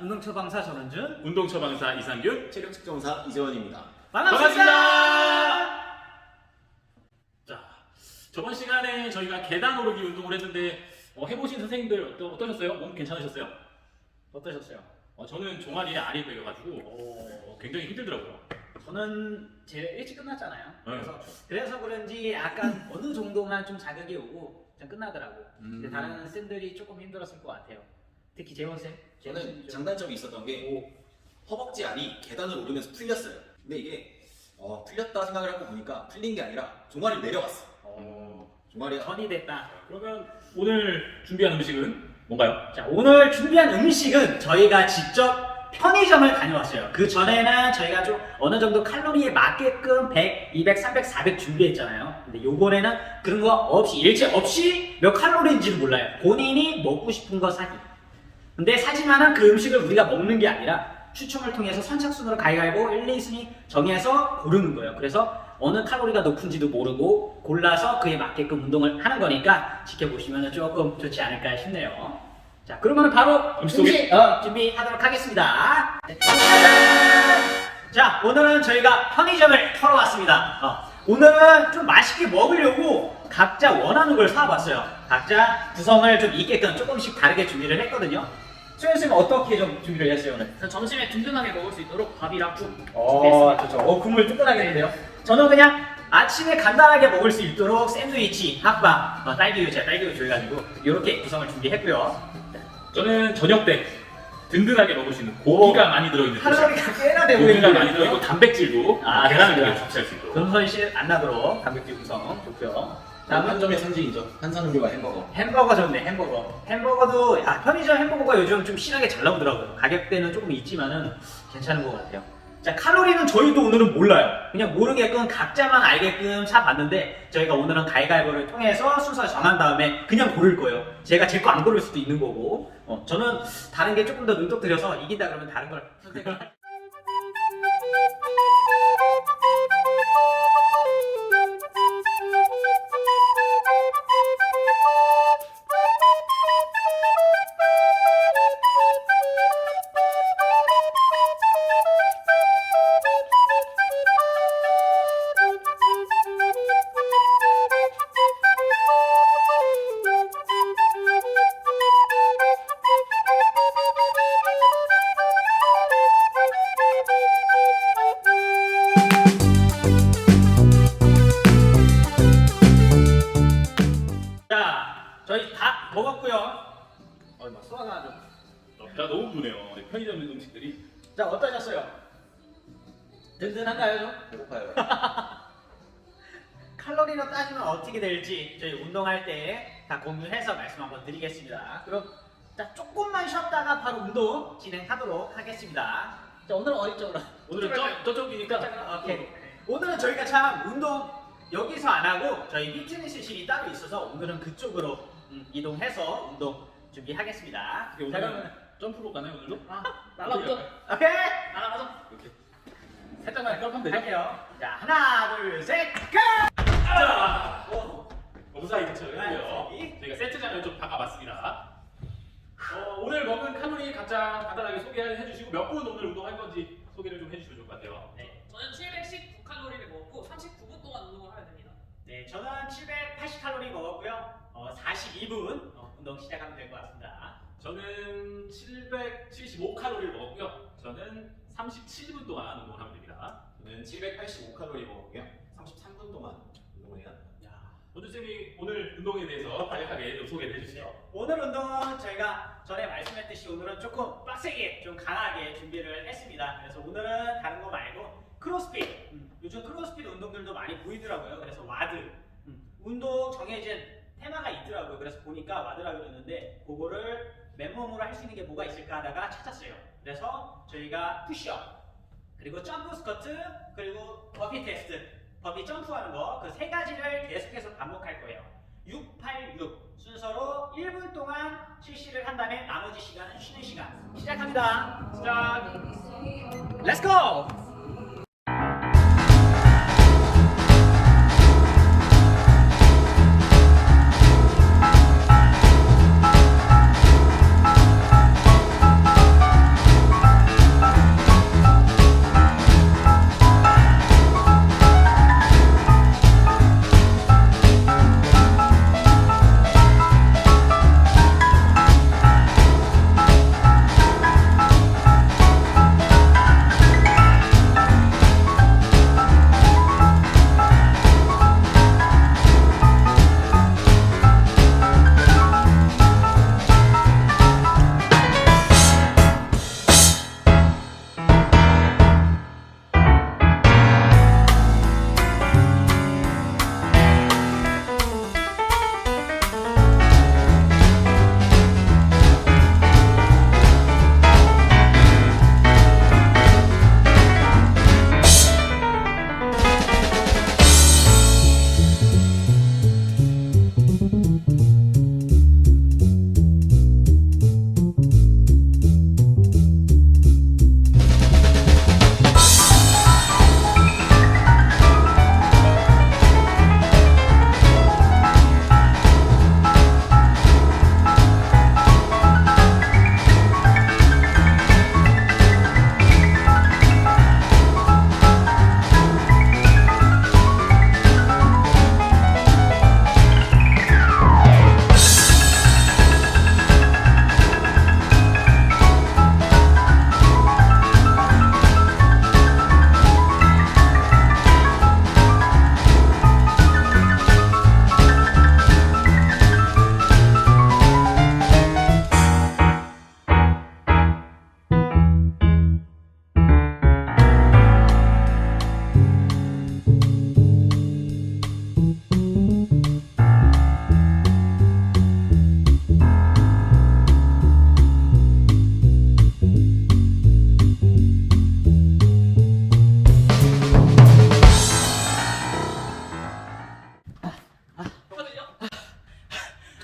운동 처방사 전원준 운동 처방사 이상균 체력 측정사 이재원입니다. 반갑습니다. 자 저번 시간에 저희가 계단 오르기 운동을 했는데 어, 해보신 선생님들 어떠, 어떠셨어요? 몸 괜찮으셨어요? 어떠셨어요? 어, 저는 종아리에 알이 베겨가지고 어, 굉장히 힘들더라고요. 저는 제일 일찍 끝났잖아요. 네. 그래서 그래서 그런지 약간 어느 정도만 좀 자극이 오고 좀 끝나더라고. 근데 음. 다른 쌤들이 조금 힘들었을 것 같아요. 특히 재원 쌤. 저는 장단점이 있었던 게 오. 허벅지 알이 계단을 오르면서 풀렸어요. 근데 이게 어, 풀렸다 생각을 하고 보니까 풀린 게 아니라 종아리 내려갔어. 어. 종아리가 전이 됐다. 그러면 오늘 준비한 음식은 뭔가요? 자, 오늘 준비한 음식은 저희가 직접 편의점을 다녀왔어요. 그 전에는 저희가 좀 어느 정도 칼로리에 맞게끔 100, 200, 300, 400 준비했잖아요. 근데 요번에는 그런 거 없이, 일체 없이 몇 칼로리인지도 몰라요. 본인이 먹고 싶은 거 사기. 근데 사지만은 그 음식을 우리가 먹는 게 아니라 추첨을 통해서 선착순으로 가위가위보 1, 2순위 정해서 고르는 거예요. 그래서 어느 칼로리가 높은지도 모르고 골라서 그에 맞게끔 운동을 하는 거니까 지켜보시면 조금 좋지 않을까 싶네요. 자, 그러면 바로 음식 소개? 어, 준비하도록 하겠습니다. 자, 오늘은 저희가 편의점을 털어 왔습니다. 어, 오늘은 좀 맛있게 먹으려고 각자 원하는 걸 사왔어요. 각자 구성을 좀 있게끔 조금씩 다르게 준비를 했거든요. 수현 쌤은 어떻게 좀 준비를 했어요 오늘? 저 점심에 든든하게 먹을 수 있도록 밥이랑 국 어, 준비했습니다. 좋죠. 어, 국물 뜨끈하겠는데요? 저는 그냥 아침에 간단하게 먹을 수 있도록 샌드위치, 핫바, 어, 딸기우유, 제가 딸기우유 좋아해가지고 이렇게 구성을 준비했고요. 저는 저녁 때 든든하게 먹을 수 있는 고기가 많이 들어있는 도시. 칼로리가 꽤나 돼 고기가 많이. 들어있고 단백질도 아, 계란을 좋습니다. 위해 섭취할 수 있도록. 전선실 안 나도록 단백질 구성 좋고요. 다음은 한점의 상징이죠. 한산음료와 햄버거. 햄버거 좋네 햄버거. 햄버거도 야 편의점 햄버거가 요즘 좀 신하게 잘 나오더라고요. 가격대는 조금 있지만은 괜찮은 것 같아요. 자 칼로리는 저희도 오늘은 몰라요. 그냥 모르게끔 각자만 알게끔 사봤는데 저희가 오늘은 가위가위보를 통해서 순서 정한 다음에 그냥 고를 거예요. 제가 제 거 안 고를 수도 있는 거고. 어, 저는 다른 게 조금 더 눈독 들여서 이긴다 그러면 다른 걸 선택을 자 저희 다 먹었고요 어, 막 쏘아가지고 자 너무 부네요. 네, 편의점 음식들이. 자 어떠셨어요? 든든한가요 좀? 배고파요. 칼로리로 따지면 어떻게 될지 저희 운동할 때 다 공유해서 말씀 한번 드리겠습니다. 그럼 자 조금만 쉬었다가 바로 운동 진행하도록 하겠습니다. 자 오늘은 어디 쪽으로? 오늘은 저, 저쪽이니까 오케이. 오늘은 저희가 참 운동 여기서 안 하고 저희 피트니스실이 따로 있어서 오늘은 그쪽으로 음, 이동해서 운동 준비하겠습니다. 오늘 자 그러면 점프로 가나요 오늘도? 아, 날라붙어. 오케이 날아가서. 이렇게 살짝만 깜빡 되죠? 할게요. 자 하나 둘 셋 고! 자, 오. 오사이 대처를 아, 했고요. 여기. 저희가 세트장을 좀 바꿔봤습니다. 어, 오늘 먹은 칼로리 각자 간단하게 소개해 주시고 몇 분 오늘 운동할 건지 소개를 좀 해주시면 좋을 것 같아요. 네. 저는 719칼로리를 먹었고 39분 동안 운동을 하면 됩니다. 네, 저는 780칼로리 먹었고요. 어, 42분 어, 운동 시작하면 될 것 같습니다. 저는 775칼로리를 먹었고요. 저는 37분 동안 운동을 하면 됩니다. 저는 785칼로리 먹었고요. 33분 동안 운동을 해야 합니다. 원주 쌤이 오늘 운동에 대해서 간략하게 좀 소개를 해주세요. 오늘 운동은 저희가 전에 말씀했듯이 오늘은 조금 빡세게 좀 강하게 준비를 했습니다. 그래서 오늘은 다른 거 말고 크로스핏. 음, 요즘 크로스핏 운동들도 많이 보이더라고요. 그래서 와드. 음, 운동 정해진 테마가 있더라고요. 그래서 보니까 와드라고 그러는데 그거를 맨몸으로 할 수 있는 게 뭐가 있을까 하다가 찾았어요. 그래서 저희가 푸시업, 그리고 점프 스쿼트, 그리고 버피 테스트, 버피 점프하는 거 그 세 가지를 계속해서 반복할 거예요. 6, 8, 6 순서로 1분 동안 실시를 한 다음에 나머지 시간은 쉬는 시간 시작합니다. 시작. 렛츠 고!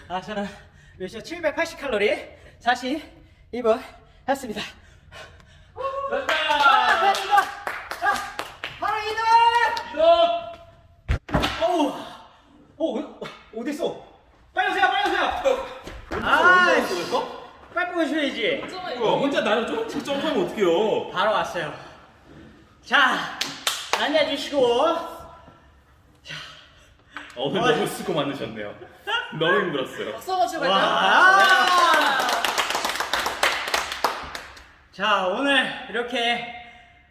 저는 요즘 780칼로리 42분 했습니다. 아, 간다! 됐습니다. 자, 바로 이동! 이동! 어우, 어, 어디 있어? 빨리 오세요, 빨리 오세요. 아, 빨리 보셔야지. 뭐야, 혼자 나를 조금씩 점프하면 어떡해요? 바로 왔어요. 자, 앉아주시고. 어, 오늘 너무 수고 많으셨네요. 너무 힘들었어요. 박수 한번 와. 갈까요? 자, 오늘 이렇게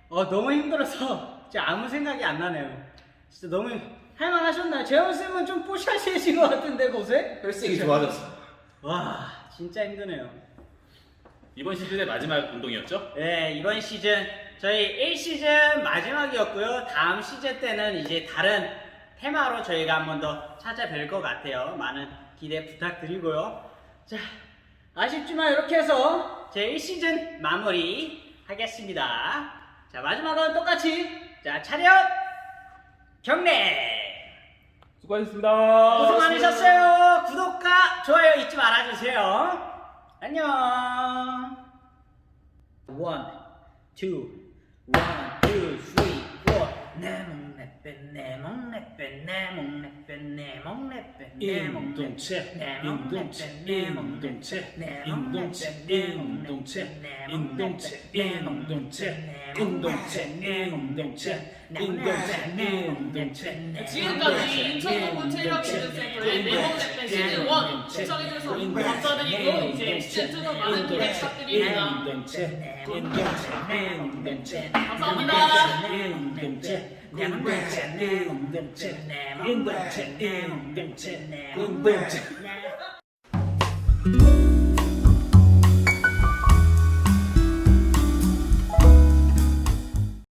어, 너무 힘들어서 진짜 아무 생각이 안 나네요. 진짜 너무 할만하셨나요? 재원 쌤은 좀 뽀샤시해진 것 같은데 곳에? 혈색이 좋아졌어. 와, 진짜 힘드네요. 이번 시즌의 마지막 운동이었죠? 네, 이번 시즌 저희 1시즌 마지막이었고요. 다음 시즌 때는 이제 다른 테마로 저희가 한번 더 찾아뵐 것 같아요. 많은 기대 부탁드리고요. 자, 아쉽지만 이렇게 해서 제 1시즌 마무리 하겠습니다. 자, 마지막은 똑같이 자, 차렷 경례! 수고하셨습니다. 고생 많으셨어요. 구독과 좋아요 잊지 말아주세요. 안녕. One, two, one, two, three, four. 인동체, 인동체, 인동체, 인동체, 인동체, 인동체, 인동체, 인동체, 인동체, 인동체, 지금까지 인천동부 체력 기준 센터의 네모넷 시즌 1 시청해주셔서 감사드리고 이제 시즌 2도 많은 기대 부탁드립니다. 인동체, 인동체, 인동체, 감사합니다. 인동체, Young Benton, Young Benton, Young Benton, Young Benton, Young Benton.